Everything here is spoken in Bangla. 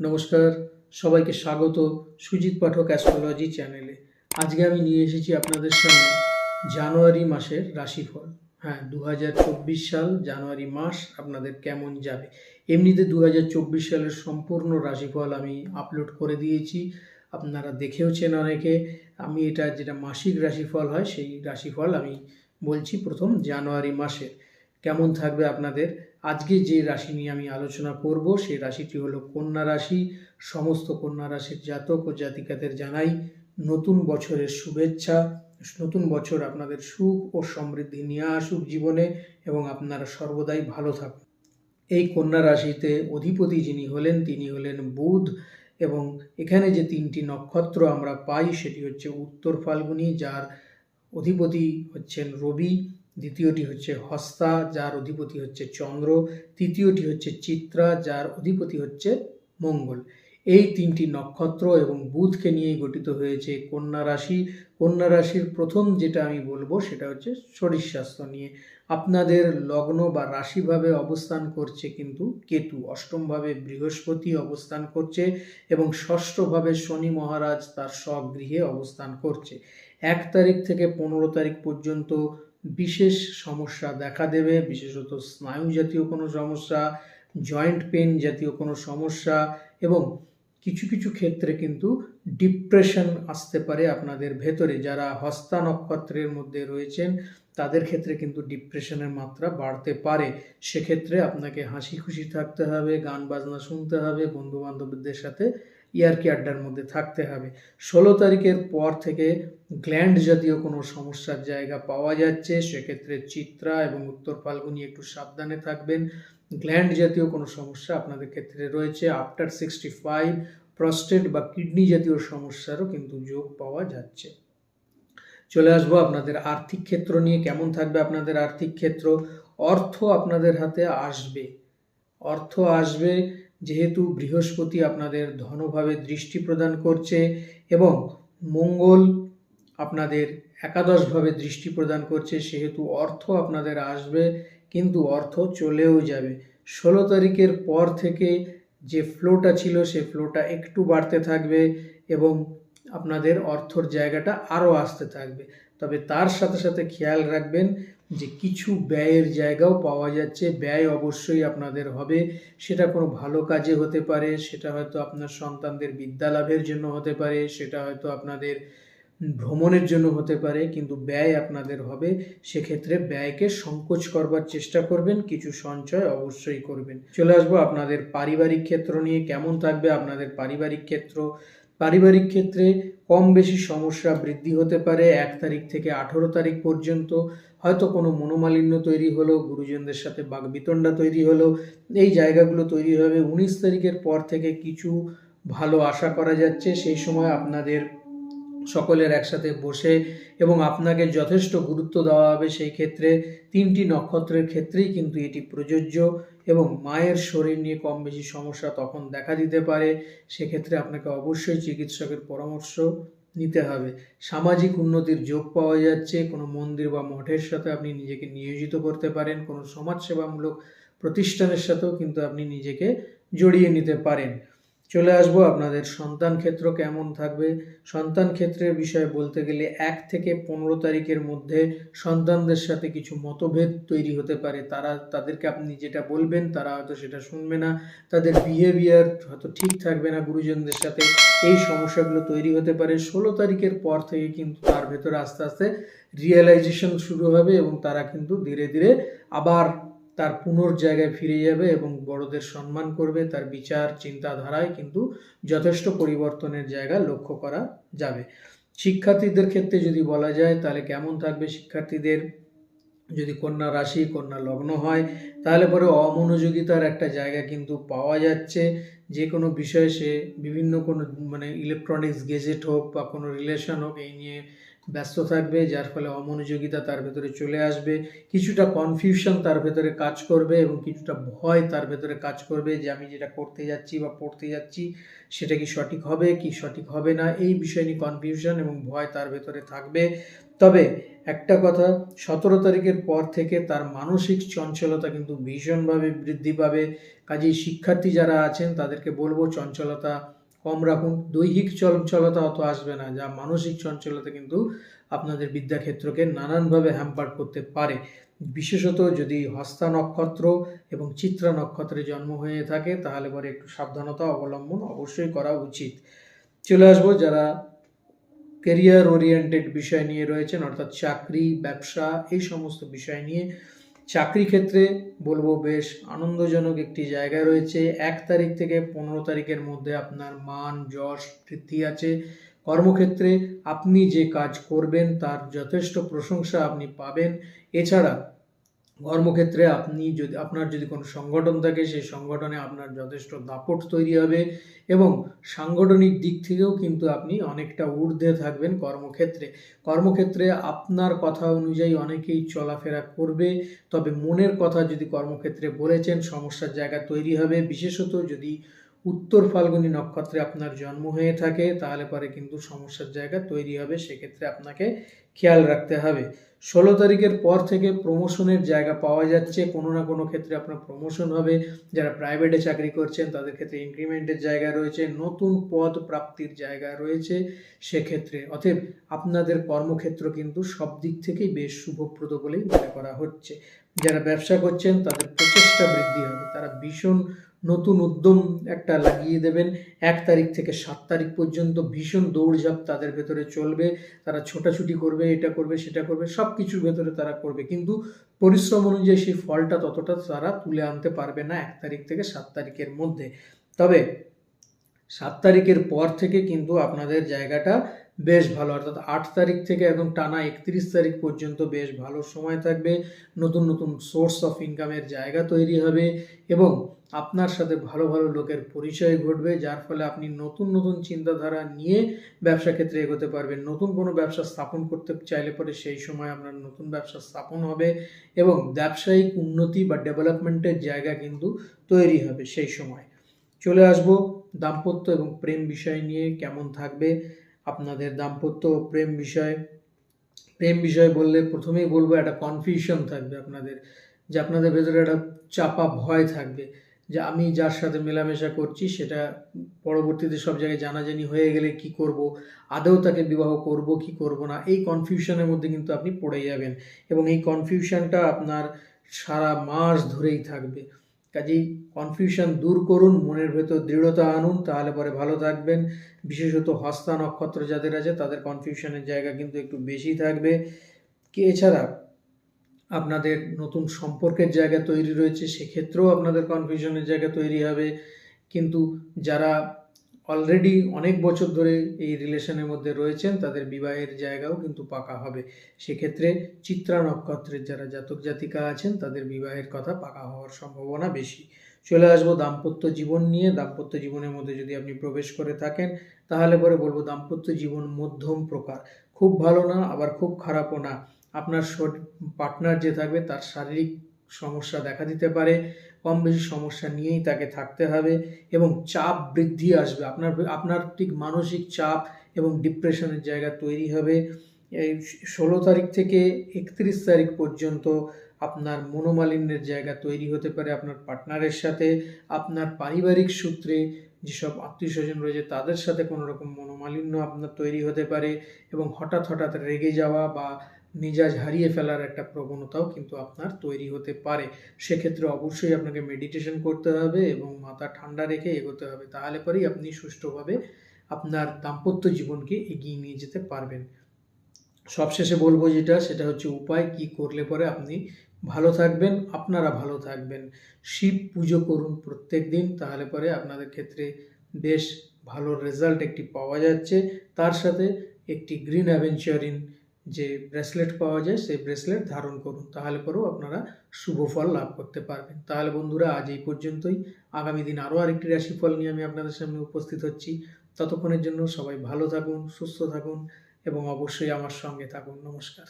নমস্কার, সবাইকে স্বাগত সুজিত পাঠক অ্যাস্ট্রোলজি চ্যানেলে। আজকে আমি নিয়ে এসেছি আপনাদের সামনে জানুয়ারি মাসের রাশিফল। হ্যাঁ দু হাজার চব্বিশ সাল জানুয়ারি মাস আপনাদের কেমন যাবে? এমনিতে দু হাজার চব্বিশ সালের সম্পূর্ণ রাশিফল আমি আপলোড করে দিয়েছি। আপনারা দেখেওছেন অনেকে, আমি এটা যেটা মাসিক রাশিফল হয় সেই রাশিফল আমি বলছি প্রথম জানুয়ারি মাসের। কেমন থাকবে আপনাদের? আজকে যে রাশি নিয়ে আমি আলোচনা করব সেই রাশিটি হলো কন্যা রাশি। সমস্ত কন্যা রাশির জাতক ও জাতিকাদের জানাই নতুন বছরের শুভেচ্ছা। নতুন বছর আপনাদের সুখ ও সমৃদ্ধি নিয়ে আসুক জীবনে এবং আপনারা সর্বদাই ভালো থাকুন। এই কন্যা রাশিতে অধিপতি যিনি হলেন, তিনি হলেন বুধ এবং এখানে যে তিনটি নক্ষত্র আমরা পাই, সেটি হচ্ছে উত্তর ফাল্গুনি, যার অধিপতি হচ্ছেন রবি। দ্বিতীয়টি হচ্ছে হস্তা, যার অধিপতি হচ্ছে চন্দ্র। তৃতীয়টি হচ্ছে চিত্রা, যার অধিপতি হচ্ছে মঙ্গল। এই তিনটি নক্ষত্র এবং বুধকে নিয়েই গঠিত হয়েছে কন্যা রাশি। কন্যা রাশির প্রথম যেটা আমি বলব সেটা হচ্ছে শরীর স্বাস্থ্য নিয়ে। আপনাদের লগ্ন বা রাশিভাবে অবস্থান করছে কিন্তু কেতু। অষ্টমভাবে বৃহস্পতি অবস্থান করছে এবং ষষ্ঠভাবে শনি মহারাজ তার স্বগৃহে অবস্থান করছে। এক তারিখ থেকে পনেরো তারিখ পর্যন্ত বিশেষ সমস্যা দেখা দেবে, বিশেষত স্নায়ু জাতীয় কোনো সমস্যা, জয়েন্ট পেন জাতীয় কোনো সমস্যা এবং কিছু কিছু ক্ষেত্রে কিন্তু ডিপ্রেশন আসতে পারে আপনাদের ভেতরে। যারা হস্তা নক্ষত্রের মধ্যে রয়েছেন, তাদের ক্ষেত্রে কিন্তু ডিপ্রেশনের মাত্রা বাড়তে পারে। সেক্ষেত্রে আপনাকে হাসি খুশি থাকতে হবে, গান বাজনা শুনতে হবে বন্ধু বান্ধবদের সাথে ইয়ারকি আড্ডার মধ্যে থাকতে হবে। ষোলো তারিখের পর থেকে গ্ল্যান্ড জাতীয় কোনো সমস্যার জায়গা পাওয়া যাচ্ছে। সেক্ষেত্রে চিত্রা এবং উত্তর ফাল্গুনি একটু সাবধানে থাকবেন। গ্ল্যান্ড জাতীয় কোনো সমস্যা আপনাদের ক্ষেত্রে রয়েছে। আফটার সিক্সটি ফাইভ প্রস্টেট বা কিডনি জাতীয় সমস্যারও কিন্তু যোগ পাওয়া যাচ্ছে। চলে আসব আপনাদের আর্থিক ক্ষেত্র নিয়ে। কেমন থাকবে আপনাদের আর্থিক ক্ষেত্র? অর্থ আপনাদের হাতে আসবে। অর্থ আসবে যেহেতু বৃহস্পতি আপনাদের ধনভাবে দৃষ্টি প্রদান করছে এবং মঙ্গল আপনাদের একাদশভাবে দৃষ্টি প্রদান করছে, সেহেতু অর্থ আপনাদের আসবে, কিন্তু অর্থ চলেও যাবে। ষোলো তারিখের পর থেকে যে ফ্লোটা ছিল, সে ফ্লোটা একটু বাড়তে থাকবে এবং আপনাদের অর্থর জায়গাটা আরও আসতে থাকবে। তবে তার সাথে সাথে খেয়াল রাখবেন যে কিছু ব্যয়ের জায়গাও পাওয়া যাচ্ছে, ব্যয় অবশ্যই আপনাদের হবে। সেটা কোনো ভালো কাজে হতে পারে, সেটা হয়তো আপনার সন্তানদের বিদ্যা লাভের জন্য হতে পারে, সেটা হয়তো আপনাদের ভ্রমণের জন্য হতে পারে, কিন্তু ব্যয় আপনাদের হবে। সেক্ষেত্রে ব্যয়কে সংকোচ করবার চেষ্টা করবেন, কিছু সঞ্চয় অবশ্যই করবেন। চলে আসব আপনাদের পারিবারিক ক্ষেত্র নিয়ে, কেমন থাকবে আপনাদের পারিবারিক ক্ষেত্র? পারিবারিক ক্ষেত্রে কম বেশি সমস্যা বৃদ্ধি হতে পারে, এক তারিখ থেকে আঠেরো তারিখ পর্যন্ত। হয়তো কোনো মনোমালিন্য তৈরি হলো, গুরুজনদের সাথে বাগবিতণ্ডা তৈরি হলো। এই জায়গাগুলো তৈরি হবে উনিশ তারিখের পর থেকে কিছু ভালো আশা করা যাচ্ছে। সেই সময় আপনাদের সকলের একসাথে বসে এবং আপনাকে যথেষ্ট গুরুত্ব দেওয়া হবে। সেই ক্ষেত্রে তিনটি নক্ষত্রের ক্ষেত্রেই কিন্তু এটি প্রযোজ্য এবং মায়ের শরীর নিয়ে কম বেশি সমস্যা তখন দেখা দিতে পারে। সেক্ষেত্রে আপনাকে অবশ্যই চিকিৎসকের পরামর্শ নিতে হবে। সামাজিক উন্নতির যোগ পাওয়া যাচ্ছে। কোনো মন্দির বা মঠের সাথে আপনি নিজেকে নিয়োজিত করতে পারেন। কোনো সমাজসেবামূলক প্রতিষ্ঠানের সাথেও কিন্তু আপনি নিজেকে জড়িয়ে নিতে পারেন। চলে আসব আপনাদের সন্তান ক্ষেত্র কেমন থাকবে? সন্তান ক্ষেত্রের বিষয়ে বলতে গেলে এক থেকে পনেরো তারিখের মধ্যে সন্তানদের সাথে কিছু মতভেদ তৈরি হতে পারে। তারা, তাদেরকে আপনি যেটা বলবেন, তারা হয়তো সেটা শুনবে না। তাদের বিহেভিয়ার হয়তো ঠিক থাকবে না গুরুজনদের সাথে। এই সমস্যাগুলো তৈরি হতে পারে। ষোলো তারিখের পর থেকে কিন্তু তার ভেতরে আস্তে আস্তে রিয়েলাইজেশন শুরু হবে এবং তারা কিন্তু ধীরে ধীরে আবার তার পুনর জায়গায় ফিরে যাবে এবং বড়দের সম্মান করবে, তার বিচার, চিন্তাধারায় কিন্তু যথেষ্ট পরিবর্তনের জায়গা লক্ষ্য করা যাবে। শিক্ষার্থীদের ক্ষেত্রে যদি বলা যায়, তাহলে কেমন থাকবে শিক্ষার্থীদের? যদি কন্যা রাশি, কন্যা লগ্ন হয়, তাহলে পরে অমনোযোগিতার একটা জায়গা কিন্তু পাওয়া যাচ্ছে। যে কোনো বিষয়ে সে বিভিন্ন কোনো মানে ইলেকট্রনিক্স গেজেট হোক বা কোনো রিলেশন হোক, এই নিয়ে ব্যস্ত থাকবে, যার ফলে অমনোযোগিতা তার ভেতরে চলে আসবে, কিছুটা কনফিউশন তার ভেতরে কাজ করবে এবং কিছুটা ভয় তার ভেতরে কাজ করবে যে আমি যেটা করতে যাচ্ছি বা পড়তে যাচ্ছি, সেটা কি সঠিক হবে, কি সঠিক হবে না, এই বিষয় নিয়ে কনফিউশন এবং ভয় তার ভেতরে থাকবে। তবে একটা কথা, সতেরো তারিখের পর থেকে তার মানসিক চঞ্চলতা কিন্তু ভীষণভাবে বৃদ্ধি পাবে। কাজেই শিক্ষার্থী যারা আছেন তাদেরকে বলব চঞ্চলতা কম রাখুন। দৈহিক চঞ্চলতা অত আসবে না, যা মানসিক চঞ্চলতা কিন্তু আপনাদের বিদ্যাক্ষেত্রকে নানানভাবে হ্যাম্পার করতে পারে। বিশেষত যদি হস্তা নক্ষত্র এবং চিত্রা নক্ষত্রে জন্ম হয়ে থাকে, তাহলে পরে একটু সাবধানতা অবলম্বন অবশ্যই করা উচিত। চলে আসব যারা কেরিয়ার ওরিয়েন্টেড বিষয় নিয়ে রয়েছেন, অর্থাৎ চাকরি, ব্যবসা, এই সমস্ত বিষয় নিয়ে। চাকরি ক্ষেত্রে বলব বেশ আনন্দজনক একটি জায়গা রয়েছে। এক তারিখ থেকে পনেরো তারিখের মধ্যে আপনার মান, যশ বৃদ্ধি আছে। কর্মক্ষেত্রে আপনি যে কাজ করবেন তার যথেষ্ট প্রশংসা আপনি পাবেন। এছাড়া কর্মক্ষেত্রে আপনি যদি, আপনার যদি কোনো সংগঠন থাকে, সেই সংগঠনে আপনার যথেষ্ট দাপট তৈরি হবে এবং সাংগঠনিক দিক থেকেও কিন্তু আপনি অনেকটা ঊর্ধ্বে থাকবেন কর্মক্ষেত্রে। কর্মক্ষেত্রে আপনার কথা অনুযায়ী অনেকেই চলাফেরা করবে, তবে মনের কথা যদি কর্মক্ষেত্রে বলেছেন, সমস্যার জায়গা তৈরি হবে। বিশেষত যদি উত্তর ফাল্গুনী নক্ষত্রে আপনার জন্ম হয়ে থাকে, তাহলে পরে কিন্তু সমস্যার জায়গা তৈরি হবে, সেক্ষেত্রে আপনাকে খেয়াল রাখতে হবে। ষোলো তারিখের পর থেকে প্রমোশনের জায়গা পাওয়া যাচ্ছে, কোনো না কোনো ক্ষেত্রে আপনার প্রমোশন হবে। যারা প্রাইভেটে চাকরি করছেন, তাদের ক্ষেত্রে ইনক্রিমেন্টের জায়গা রয়েছে, নতুন পদ প্রাপ্তির জায়গা রয়েছে, সেক্ষেত্রে। অতএব আপনাদের কর্মক্ষেত্র কিন্তু সব দিক থেকেই বেশ শুভপ্রদ বলেই মনে করা হচ্ছে। যারা ব্যবসা করছেন, তাদের প্রচেষ্টা বৃদ্ধি হবে। তারা ভীষণ নতুন উদ্যম একটা লাগিয়ে দেবেন। এক তারিখ থেকে সাত তারিখ পর্যন্ত ভীষণ দৌড়ঝাঁপ তাদের ভেতরে চলবে। তারা ছোটাছুটি করবে, এটা করবে, সেটা করবে সব কিছুর ভেতরে তারা করবে। কিন্তু পরিশ্রম অনুযায়ী সেই ফলটা ততটা তারা তুলে আনতে পারবে না এক তারিখ থেকে সাত তারিখের মধ্যে। তবে সাত তারিখের পর থেকে কিন্তু আপনাদের জায়গাটা বেশ ভালো। অর্থাৎ আট তারিখ থেকে একদম টানা একত্রিশ তারিখ পর্যন্ত বেশ ভালো সময় থাকবে। নতুন নতুন সোর্স অফ ইনকামের জায়গা তৈরি হবে এবং আপনার সাথে ভালো ভালো লোকের পরিচয় ঘটবে, যার ফলে আপনি নতুন নতুন চিন্তাধারা নিয়ে ব্যবসা ক্ষেত্রে এগোতে পারবেন। নতুন কোনো ব্যবসা স্থাপন করতে চাইলে পরে সেই সময় আপনার নতুন ব্যবসা স্থাপন হবে এবং ব্যবসায়িক উন্নতি বা ডেভেলপমেন্টের জায়গা কিন্তু তৈরি হবে সেই সময়। চলে আসব দাম্পত্য এবং প্রেম বিষয় নিয়ে, কেমন থাকবে আপনাদের দাম্পত্য প্রেম বিষয় প্রেম বিষয় বললে প্রথমেই বলব একটা কনফিউশন থাকবে আপনাদের, যে আপনাদের ভেতরে একটা চাপা ভয় থাকবে, যে আমি যার সাথে মেলামেশা করছি সেটা পরবর্তীতে সব জায়গায় জানাজানি হয়ে গেলে কি করব, আদৌ তাকে বিবাহ করব, কি করব না, এই কনফিউশনের মধ্যে কিন্তু আপনি পড়ে যাবেন এবং এই কনফিউশনটা আপনার সারা মাস ধরেই থাকবে। কাজেই কনফিউশন দূর করুন, মনের ভেতর দৃঢ়তা আনুন, তাহলে পরে ভালো থাকবেন। বিশেষত হস্তা নক্ষত্র যাদের আছে, তাদের কনফিউশনের জায়গা কিন্তু একটু বেশি থাকবে। কি এছাড়া, আপনাদের নতুন সম্পর্কের জায়গা তৈরি রয়েছে, সেক্ষেত্রেও আপনাদের কনফিউশনের জায়গা তৈরি হবে। কিন্তু যারা অলরেডি অনেক বছর ধরে এই রিলেশনের মধ্যে রয়েছেন, তাদের বিবাহের জায়গাও কিন্তু পাকা হবে। সেক্ষেত্রে চিত্রা নক্ষত্রের যারা জাতক জাতিকা আছেন, তাদের বিবাহের কথা পাকা হওয়ার সম্ভাবনা বেশি। চলে আসব দাম্পত্য জীবন নিয়ে। দাম্পত্য জীবনের মধ্যে যদি আপনি প্রবেশ করে থাকেন, তাহলে পরে বলব দাম্পত্য জীবন মধ্যম প্রকার। খুব ভালো না, আবার খুব খারাপও না। আপনার পার্টনার যে থাকবে, তার শারীরিক সমস্যা দেখা দিতে পারে কম বেশি সমস্যা নিয়েই তাকে থাকতে হবে এবং চাপ বৃদ্ধি আসবে। আপনার আপনার ঠিক মানসিক চাপ এবং ডিপ্রেশনের জায়গা তৈরি হবে। এই ষোলো তারিখ থেকে একত্রিশ তারিখ পর্যন্ত আপনার মনোমালিন্যের জায়গা তৈরি হতে পারে আপনার পার্টনারের সাথে, আপনার পারিবারিক সূত্রে যেসব আত্মীয় স্বজন রয়েছে তাদের সাথে কোনো রকম মনোমালিন্য আপনার তৈরি হতে পারে এবং হঠাৎ হঠাৎ রেগে যাওয়া বা মেজাজ হারিয়ে ফেলার একটা প্রবণতাও কিন্তু আপনার তৈরি হতে পারে। সেক্ষেত্রে অবশ্যই আপনাকে মেডিটেশন করতে হবে এবং মাথা ঠান্ডা রেখে এগোতে হবে। তাহলে পরেই আপনি সুষ্ঠুভাবে আপনার দাম্পত্য জীবনকে এগিয়ে নিয়ে যেতে পারবেন। সবশেষে বলব যেটা, সেটা হচ্ছে উপায় কি করলে পরে আপনি ভালো থাকবেন, আপনারা ভালো থাকবেন। শিব পুজো করুন প্রত্যেক দিন, তাহলে পরে আপনাদের ক্ষেত্রে বেশ ভালো রেজাল্ট একটি পাওয়া যাচ্ছে। তার সাথে একটি গ্রিন অ্যাভেঞ্চারিন যে ব্রেসলেট পাওয়া যায়, সেই ব্রেসলেট ধারণ করুন। তাহলে পরেও আপনারা শুভ ফল লাভ করতে পারবেন। তাহলে বন্ধুরা, আজ এই পর্যন্তই। আগামী দিন আরও আরেকটি রাশিফল নিয়ে আমি আপনাদের সামনে উপস্থিত হচ্ছি। ততক্ষণের জন্য সবাই ভালো থাকুন, সুস্থ থাকুন এবং অবশ্যই আমার সঙ্গে থাকুন। নমস্কার।